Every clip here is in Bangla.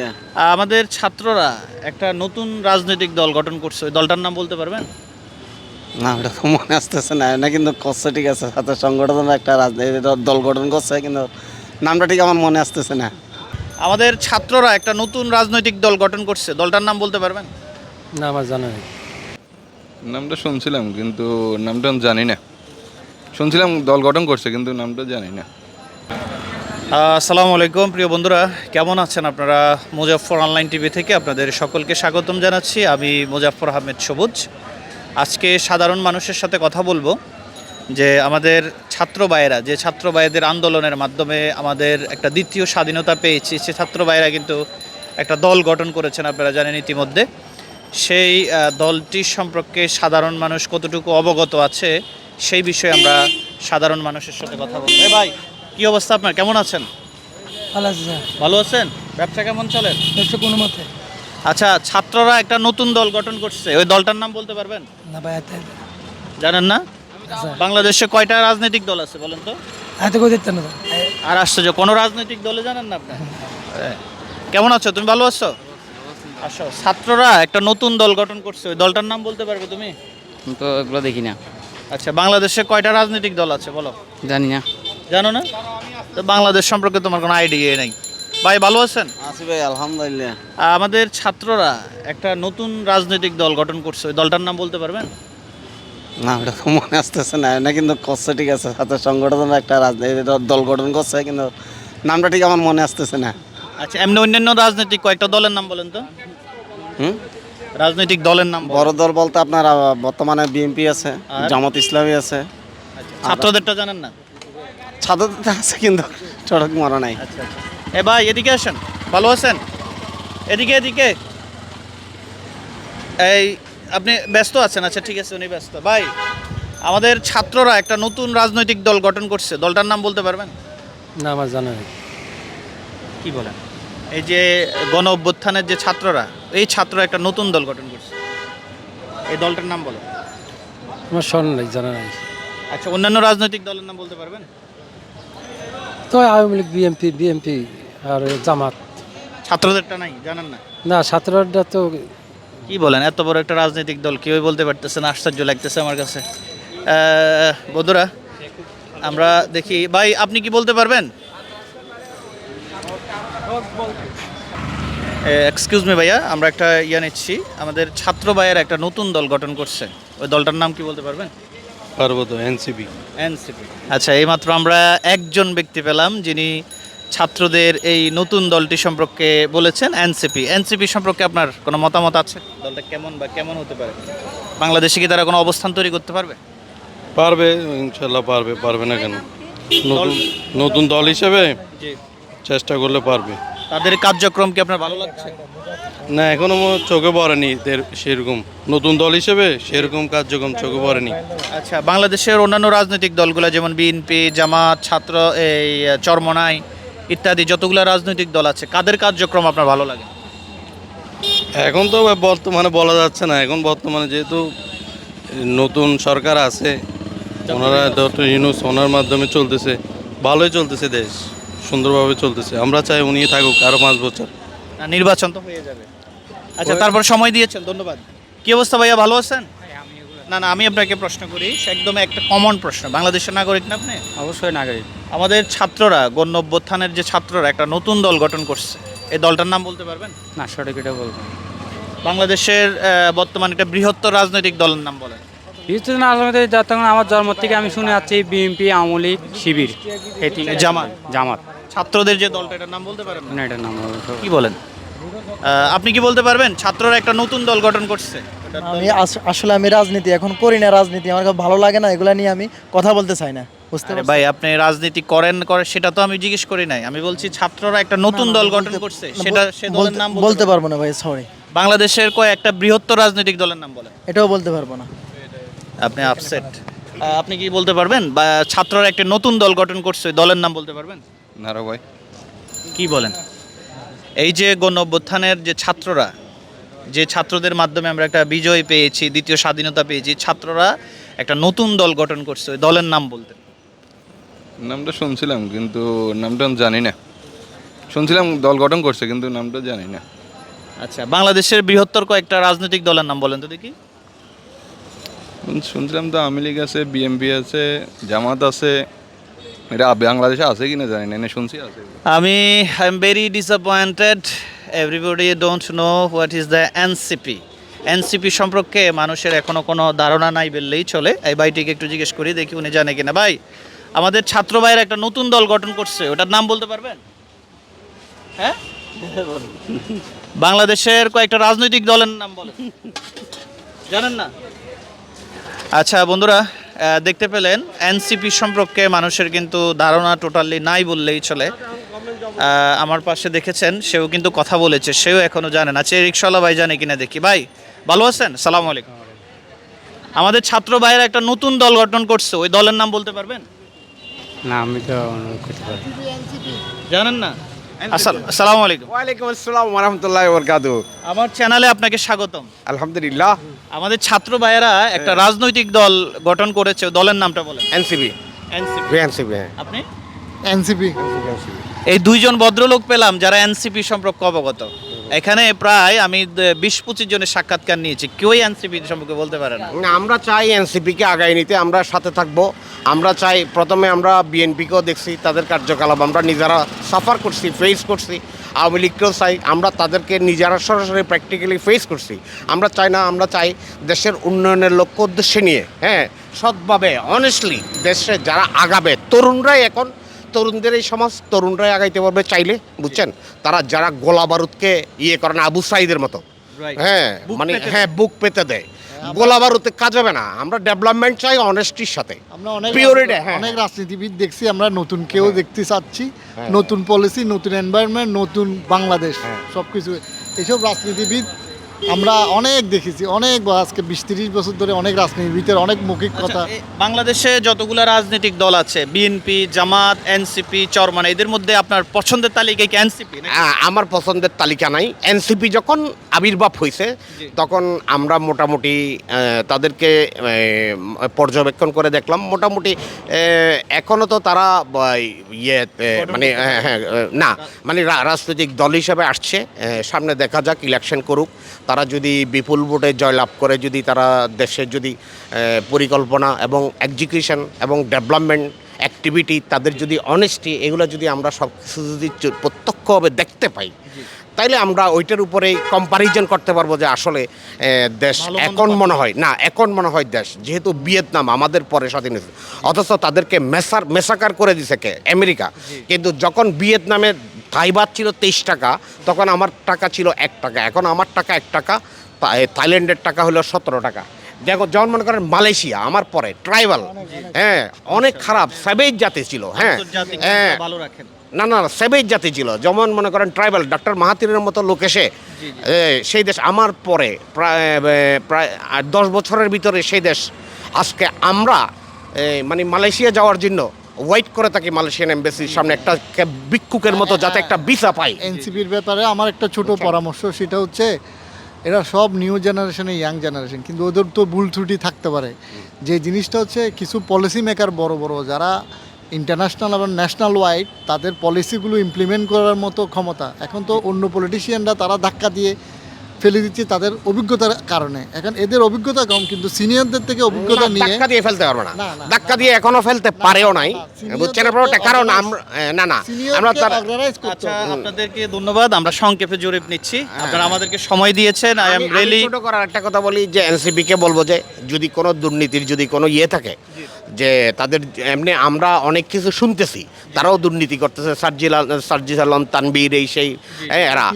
আলহামদুলিল্লাহ আমাদের ছাত্ররা একটা নতুন রাজনৈতিক দল গঠন করছে। ওই দলটার নাম বলতে পারবেন? না ওটা তো মনে আসতেছে না। না কিন্তু করছে ঠিক আছে। সাথে সংগঠন একটা রাজনৈতিক দল- গঠন করছে কিন্তু নামটা ঠিক আমার মনে আসতেছে না। আমাদের ছাত্ররা একটা নতুন রাজনৈতিক দল গঠন করছে। দলটার নাম বলতে পারবেন? না আমার জানা নেই। নামটা শুনছিলাম কিন্তু নামটা আমি জানি না। শুনছিলাম দল গঠন করছে কিন্তু নামটা জানি না। আসসালামু আলাইকুম, প্রিয় বন্ধুরা। কেমন আছেন আপনারা? মুজাফর অনলাইন টিভি থেকে আপনাদের সকলকে স্বাগতম জানাচ্ছি। আমি মুজাফর আহমেদ সবুজ। আজকে সাধারণ মানুষের সাথে কথা বলব যে আমাদের ছাত্র ভাইয়েরা, যে ছাত্র ভাইদের আন্দোলনের মাধ্যমে আমাদের একটা দ্বিতীয় স্বাধীনতা পেয়েছি, সে ছাত্র ভাইয়েরা কিন্তু একটা দল গঠন করেছেন আপনারা জানেন ইতিমধ্যে। সেই দলটির সম্পর্কে সাধারণ মানুষ কতটুকু অবগত আছে, সেই বিষয়ে আমরা সাধারণ মানুষের সাথে কথা বলব। ভাই কি অবস্থা আপনার? কেমন আছেন? ভালো আছে স্যার। ভালো আছেন? ব্যবসা কেমন চলে? ব্যবসা কোনো মতে। আচ্ছা ছাত্ররা একটা নতুন দল গঠন করছে। ওই দলটার নাম বলতে পারবেন? না ভাই এত জানেন না? স্যার বাংলাদেশে কয়টা রাজনৈতিক দল আছে বলেন তো? এত দিতেন না আর আশ্চর্য কোনো রাজনৈতিক দলে জানেন না আপনি? হ্যাঁ। কেমন আছো? তুমি ভালো আছো? আসো। ছাত্ররা একটা নতুন দল গঠন করছে। ওই দলটার নাম বলতে পারবে তুমি? তো এগুলো দেখি না। আচ্ছা বাংলাদেশে কয়টা রাজনৈতিক দল আছে বলো? জানি না। জানো না? তো বাংলাদেশ সম্পর্কে তোমার কোনো আইডিয়া নেই। ভাই ভালো আছেন? আছি ভাই আলহামদুলিল্লাহ। আমাদের ছাত্ররা একটা নতুন রাজনৈতিক দল গঠন করছে। ওই দলটার নাম বলতে পারবেন? না ওটা তো মনে আসতেছে না। না কিন্তু করছে ঠিক আছে। সাথে সংগঠন একটা রাজনৈতিক দল- গঠন করছে কিন্তু নামটা ঠিক আমার মনে আসতেছে না। আচ্ছা এমনি অন্যান্য রাজনৈতিক কয়েকটা দলের নাম বলেন তো। হুম? রাজনৈতিক দলের নাম বড় দল বলতে আপনার বর্তমানে বিএনপি আছে? জামাত ইসলামী আছে। আচ্ছা, ছাত্রদেরটা জানেন না? ছাত্রদের আছে কিন্তু সড়ক মরা নাই। আচ্ছা আচ্ছা। এ ভাই এদিকে আসেন। ভালো আছেন? এদিকে এদিকে। এই আপনি ব্যস্ত আছেন? আচ্ছা ঠিক আছে উনি ব্যস্ত। ভাই আমাদের ছাত্ররা একটা নতুন রাজনৈতিক দল গঠন করছে। দলটার নাম বলতে পারবেন? না আমার জানা নেই। কি বলেন? এই যে গণ অভ্যুত্থানের যে ছাত্ররা এই ছাত্ররা একটা নতুন দল গঠন করছে। এই দলটার নাম বলো আমার স্মরণ নেই জানা নেই। আচ্ছা অন্যান্য রাজনৈতিক দলের নাম বলতে পারবেন? তো আওয়ামী লীগ বিএমপি বিএমপি আর জামাত। ছাত্রদেরটা নাই জানেন না? না ছাত্ররা তো কি বলেন এত বড় একটা রাজনৈতিক দল কেউই বলতে পারতেছে না আশ্চর্য লাগতেছে আমার কাছে। বন্ধুরা আমরা দেখি ভাই আপনি কি বলতে পারবেন? এক্সকিউজ মি ভাইয়া আমরা একটা ইয়া নিচ্ছি। আমাদের ছাত্র ভাইয়ের একটা নতুন দল গঠন করছে। ওই দলটার নাম কি বলতে পারবেন? পারব তো এনসিপি এনসিপি আচ্ছা এইমাত্র আমরা একজন ব্যক্তি পেলাম যিনি ছাত্রদের এই নতুন দলটি সম্পর্কে বলেছেন এনসিপি এনসিপি সম্পর্কে আপনার কোনো মতামত আছে? দলটা কেমন বা কেমন হতে পারে? বাংলাদেশে কি তারা কোনো অবস্থান তৈরি করতে পারবে? পারবে ইনশাল্লাহ পারবে পারবে না কেন? নতুন নতুন দল হিসেবে জি। চেষ্টা করলে পারবে। তাদের কার্যক্রম কি আপনার ভালো লাগছে? না এখনও চোখে পড়েনি সেরকম। নতুন দল হিসেবে সেরকম কার্যক্রম চোখে পড়েনি। আচ্ছা বাংলাদেশের অন্যান্য রাজনৈতিক দলগুলো যেমন বিএনপি জামাত ছাত্র এই চরমনাই ইত্যাদি যতগুলো রাজনৈতিক দল আছে কাদের কার্যক্রম আপনার ভালো লাগে? এখন তো বর্তমানে বলা যাচ্ছে না। এখন বর্তমানে যেহেতু নতুন সরকার আছে ওনারা ডক্টর ইউনুস ওনার মাধ্যমে চলতেছে ভালোই চলতেছে দেশ। সুন্দরভাবে চলতেছে। আমরা চাই উনি থাকুক আরও পাঁচ বছর। না, নির্বাচন তো হয়ে যাবে। আচ্ছা তারপর সময় দিয়েছেন ধন্যবাদ। কি অবস্থা ভাইয়া ভালো আছেন? না না আমি আপনাকে প্রশ্ন করি সে একদম একটা কমন প্রশ্ন। বাংলাদেশের নাগরিক না আপনি? অবশ্যই নাগরিক। আমাদের ছাত্ররা গণ্য অভ্যুত্থানের যে ছাত্ররা একটা নতুন দল গঠন করছে। এই দলটার নাম বলতে পারবেন? না সঠিক এটা বলব বাংলাদেশের আহ, বর্তমান একটা বৃহত্তর রাজনৈতিক দলের নাম বলেন। বিদ্যুৎ আলমদের যতক্ষণ আমার জন্ম থেকে আমি শুনে যাচ্ছি বিএনপি আওয়ামী শিবির এই তিন জামাত। জামাত। ছাত্রদের যে দলটা এটার নাম বলতে পারেন না? এটার নাম কি বলেন? আপনি কি বলতে পারবেন? ছাত্ররা একটা নতুন দল গঠন করছে। আমি আসলে আমি রাজনীতি এখন করি না রাজনীতি। আমার কাছে ভালো লাগে না এগুলা নিয়ে আমি কথা বলতে চাই না। বুঝতে ভাই আপনি রাজনীতি করেন করে সেটা তো আমি জিজ্ঞেস করি নাই। আমি বলছি ছাত্ররা একটা নতুন দল গঠন করছে। সেটা সে দলের বলতে- নাম বলতে পারব না ভাই সরি বাংলাদেশের কয় একটা বৃহত্তর রাজনৈতিক দলের নাম বলেন। এটাও বলতে পারব না। আপনি আপসেট আপনি কি বলতে পারবেন? বা ছাত্ররা একটা নতুন দল গঠন করছে দলের নাম বলতে পারবেন? নারো ভাই। কি বলেন? এই যে গণঅভ্যুত্থানের যে ছাত্ররা যে ছাত্রদের মাধ্যমে আমরা একটা বিজয় পেয়েছি দ্বিতীয় স্বাধীনতা পেয়েছি ছাত্ররা একটা নতুন দল গঠন করছে ওই দলের নাম বলতে। নামটা শুনছিলাম কিন্তু নামটা জানি না। শুনছিলাম দল গঠন করছে কিন্তু নামটা জানি না। আচ্ছা বাংলাদেশের বৃহত্তর কয়েকটা রাজনৈতিক দলের নাম বলেন তো দেখি। শুনছিলাম তো আওয়ামী লীগ আছে বিএমপি আছে জামাত আছে। এটা বাংলাদেশে আছে কিনা জানি না শুনছি আছে। আমি I am very disappointed everybody don't know what is the NCP NCP সম্পর্কে মানুষের এখনও কোনো ধারণা নাই বললেই চলে। এই ভাইটিকে একটু জিজ্ঞেস করি দেখি উনি জানে কিনা। ভাই আমাদের ছাত্র ভাইয়ের একটা নতুন দল গঠন করছে ওটার নাম বলতে পারবেন? হ্যাঁ? বাংলাদেশের কয়েকটা রাজনৈতিক দলের নাম বলেন। জানেন না? আচ্ছা বন্ধুরা দেখতে পেলেন এনসিপি সম্পর্কে মানুষের কিন্তু ধারণা টোটালি নাই বললেই চলে। আমার পাশে দেখেছেন সেও কিন্তু কথা বলেছে সেও এখনও জানে না। সে রিক্সাওয়ালা ভাই জানে কিনা দেখি। ভাই ভালো আছেন? সালাম আলাইকুম। আমাদের ছাত্র ভাইয়ের একটা নতুন দল গঠন করছে ওই দলের নাম বলতে পারবেন? না আমি তো জানেন না? আসসালাম আসসালামু আলাইকুম। ওয়ালাইকুম আসসালাম রহমতুল্লাহ বরকাতু আমার চ্যানেলে আপনাকে স্বাগতম। আলহামদুলিল্লাহ। আমাদের ছাত্র ভাইয়েরা একটা রাজনৈতিক দল গঠন করেছে দলের নামটা বলেন। এনসিপি। এনসিপি। এনসিপি আপনি? এনসিপি। এই দুইজন ভদ্রলোক পেলাম যারা এনসিপি সম্পর্কে অবগত। এখানে প্রায় আমি বিশ পঁচিশ জনের সাক্ষাৎকার নিয়েছি। কেউই এনসিপি সম্পর্কে বলতে পারে না। আমরা চাই এনসিপিকে আগায় নিতে, আমরা সাথে থাকব। আমরা চাই প্রথমে আমরা বিএনপিকেও দেখছি, তাদের কার্যকলাপ আমরা নিজেরা সাফার করছি ফেস করছি, আওয়ামী লীগকেও চাই, আমরা তাদেরকে নিজেরা সরাসরি প্র্যাকটিক্যালি ফেস করছি। আমরা চাই না, আমরা চাই দেশের উন্নয়নের লক্ষ্য উদ্দেশ্যে নিয়ে হ্যাঁ সৎভাবে অনেস্টলি দেশে যারা আগাবে, তরুণরাই এখন তরুণদের এই সমাজ তরুণরাই আগাইতে পারবে চাইলে বুঝছেন? তারা যারা গোলা বারুদকে ইয়ে করে না আবু সাইদের মতো। হ্যাঁ মানে হ্যাঁ বুক পেতে দেয়। গোলা বারুদে কাজ হবে না। আমরা ডেভেলপমেন্ট চাই অনেস্টির সাথে। আমরা অনেক Purity, হ্যাঁ। অনেক রাজনীতিবিদ দেখছি আমরা নতুন কেউ দেখতে চাচ্ছি। নতুন পলিসি নতুন এনভায়রনমেন্ট নতুন বাংলাদেশ সবকিছু। এইসব রাজনীতিবিদ আমরা অনেক দেখেছি অনেক আজকে বিশ তিরিশ বছর ধরে অনেক রাজনীতিবিদের অনেক মৌখিক কথা। আচ্ছা, বাংলাদেশে যতগুলো রাজনৈতিক দল আছে বিএনপি জামাত এনসিপি চরমান এদের মধ্যে আপনার পছন্দের তালিকায় কি এনসিপি আমার পছন্দের তালিকা নাই। এনসিপি যখন আবির্ভাব হয়েছে তখন আমরা মোটামুটি তাদেরকে পর্যবেক্ষণ করে দেখলাম। মোটামুটি এখনও তো তারা ইয়ে মানে হ্যাঁ, হ্যাঁ না মানে রা- রাজনৈতিক দল হিসাবে আসছে। সামনে দেখা যাক ইলেকশন করুক। তারা যদি বিপুল ভোটে জয়লাভ করে যদি তারা দেশের যদি পরিকল্পনা এবং এক্সিকিউশন এবং ডেভেলপমেন্ট অ্যাক্টিভিটি তাদের যদি অনেস্টি এগুলো যদি আমরা সব কিছু যদি প্রত্যক্ষভাবে দেখতে পাই তাইলে আমরা ওইটার উপরেই কম্পারিজন করতে পারব যে আসলে দেশ এখন মনে হয় না এখন মনে হয় দেশ যেহেতু ভিয়েতনাম আমাদের পরে স্বাধীন হয়েছে অথচ তাদেরকে মেসার মেসাকার করে দিছে কে? আমেরিকা। কিন্তু যখন ভিয়েতনামে থাইবাদ ছিল তেইশ টাকা তখন আমার টাকা ছিল এক টাকা এখন আমার টাকা এক টাকা থাইল্যান্ডের টাকা হলো সতেরো টাকা। দেখো যেমন মনে করেন মালয়েশিয়া আমার পরে ট্রাইবাল হ্যাঁ অনেক খারাপ সেভেজ জাতি ছিল হ্যাঁ হ্যাঁ। না না সেভেজ জাতি ছিল। যেমন মনে করেন ট্রাইবাল ডক্টর মাহাতিরের মতো লোক এসে সেই দেশ আমার পরে প্রায় প্রায় দশ বছরের ভিতরে সেই দেশ। আজকে আমরা মানে মালয়েশিয়া যাওয়ার জন্য ওয়েট করে থাকি মালয়েশিয়ান এম্বাসির সামনে একটা ভিক্ষুকের মতো যাতে একটা ভিসা পাই। এনসিপির ব্যাপারে আমার একটা ছোট পরামর্শ সেটা হচ্ছে এরা সব নিউ জেনারেশনে ইয়াং জেনারেশন কিন্তু ওদের তো ভুল ত্রুটি থাকতে পারে। যে জিনিসটা হচ্ছে কিছু পলিসি মেকার বড় বড় যারা ইন্টারন্যাশনাল এবং ন্যাশনাল ওয়াইড তাদের পলিসিগুলো ইমপ্লিমেন্ট করার মতো ক্ষমতা। এখন তো অন্য পলিটিশিয়ানরা তারা ধাক্কা দিয়ে ফেলে দিচ্ছে তাদের অভিজ্ঞতার কারণে। এখন এদের অভিজ্ঞতা কম কিন্তু সিনিয়রদের থেকে অভিজ্ঞতা নিয়ে ধাক্কা দিয়ে ফেলতে পারবে না। ধাক্কা দিয়ে এখনও ফেলতে পারেও নাই। বুঝছেন আপনারা? কারণ আমরা না না আমরা তার আচ্ছা আপনাদেরকে ধন্যবাদ। আমরা সংক্ষেপে জরিপ নিচ্ছি। আপনারা আমাদেরকে সময় দিয়েছেন। আই এম রিয়েলি ছোট করার একটা কথা বলি যে এনসিপি কে বলব যে যদি কোনো দুর্নীতির যদি কোনো ইয়ে থাকে যে তাদের এমনি আমরা অনেক কিছু শুনতেছি। তারাও দুর্নীতি করতেছে সার্জিল সার্জিস আলম তানবীর এই সেই হ্যাঁ, এরা।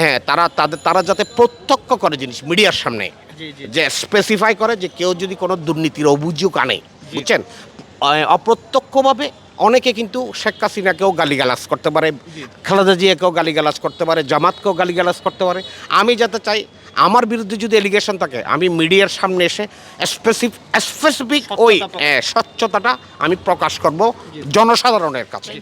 হ্যাঁ তারা তাদের তারা যাতে প্রত্যক্ষ করে জিনিস মিডিয়ার সামনে যে স্পেসিফাই করে যে কেউ যদি কোনো দুর্নীতির অভিযোগ আনে বুঝছেন? অপ্রত্যক্ষভাবে অনেকে কিন্তু শেখ হাসিনাকেও গালিগালাজ করতে পারে খালেদা জিয়াকেও গালিগালাজ করতে পারে জামাতকেও গালিগালাজ করতে পারে। আমি যাতে চাই আমার বিরুদ্ধে যদি এলিগেশন থাকে আমি মিডিয়ার সামনে এসে স্পেসিফিক স্পেসিফিক ওই স্বচ্ছতাটা আমি প্রকাশ করব জনসাধারণের কাছে।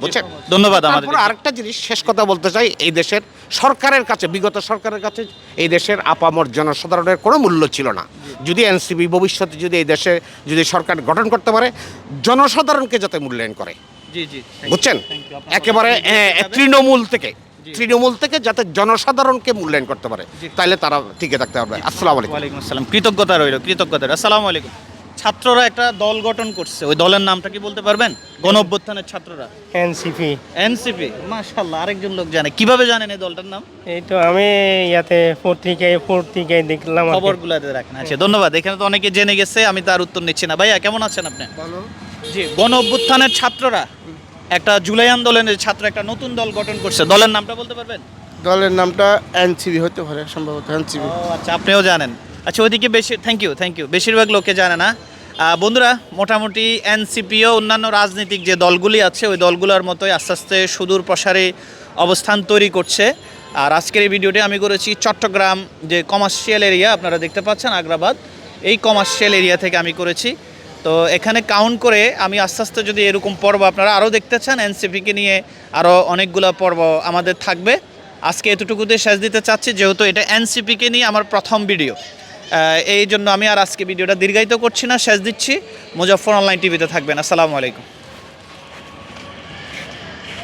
বুঝছেন? ধন্যবাদ আমাদের আরেকটা জিনিস শেষ কথা বলতে চাই এই দেশের সরকারের কাছে বিগত সরকারের কাছে এই দেশের আপামর জনসাধারণের কোনো মূল্য ছিল না। যদি এনসিবি ভবিষ্যতে যদি এই দেশে যদি সরকার গঠন করতে পারে জনসাধারণকে যাতে মূল্যায়ন করে। জি জি বুঝছেন? একেবারে হবে। তৃণমূল থেকে। তৃণমূল থেকে যাতে জনসাধারণকে মূল্যায়ন করতে পারে তাহলে তারা টিকে থাকতে পারবে। আসসালামু আলাইকুম। আসসালাম। কৃতজ্ঞতা রইল কৃতজ্ঞতা। আসসালামু আলাইকুম। ছাত্ররা একটা দল গঠন করছে। ওই দলের নামটা কি বলতে পারবেন? গণ অভ্যুত্থানের ছাত্ররা। এনসিপি। এনসিপি। মাশাআল্লাহ আরেকজন লোক জানে। কীভাবে জানেন এই দলটার নাম? এই তো আমি ইয়াতে পত্রিকায় পত্রিকায় দেখলাম। খবরগুলোতে রাখেন। আচ্ছা ধন্যবাদ। এখানে তো অনেকে জেনে গেছে আমি তার উত্তর নিচ্ছি না। ভাইয়া কেমন আছেন আপনি? জি গণ অভ্যুত্থানের ছাত্ররা একটা জুলাই আন্দোলনের ছাত্র একটা নতুন দল গঠন করছে। দলের নামটা বলতে পারবেন? দলের নামটা এনসিবি হতে পারে সম্ভবত এনসিবি। আচ্ছা আপনিও জানেন। আচ্ছা ওইদিকে বেশি থ্যাংক ইউ থ্যাংক ইউ বেশিরভাগ লোকে জানে না। বন্ধুরা মোটামুটি এনসিপিও অন্যান্য রাজনৈতিক যে দলগুলি আছে ওই দলগুলোর মতোই আস্তে আস্তে সুদূর প্রসারে অবস্থান তৈরি করছে। আর আজকের এই ভিডিওটি আমি করেছি চট্টগ্রাম যে কমার্শিয়াল এরিয়া আপনারা দেখতে পাচ্ছেন আগ্রাবাদ। এই কমার্শিয়াল এরিয়া থেকে আমি করেছি। তো এখানে কাউন্ট করে আমি আস্তে আস্তে যদি এরকম পর্ব আপনারা আরও দেখতে চান এনসিপিকে নিয়ে আরও অনেকগুলো পর্ব আমাদের থাকবে। আজকে এতটুকুতে শেষ দিতে চাচ্ছি, যেহেতু এটা এনসিপিকে নিয়ে আমার প্রথম ভিডিও এই জন্য আমি আর আজকে ভিডিওটা দীর্ঘায়িত করছি না, শেষ দিচ্ছি। মুজফর অনলাইন টিভিতে থাকবেন। আসসালামু আলাইকুম।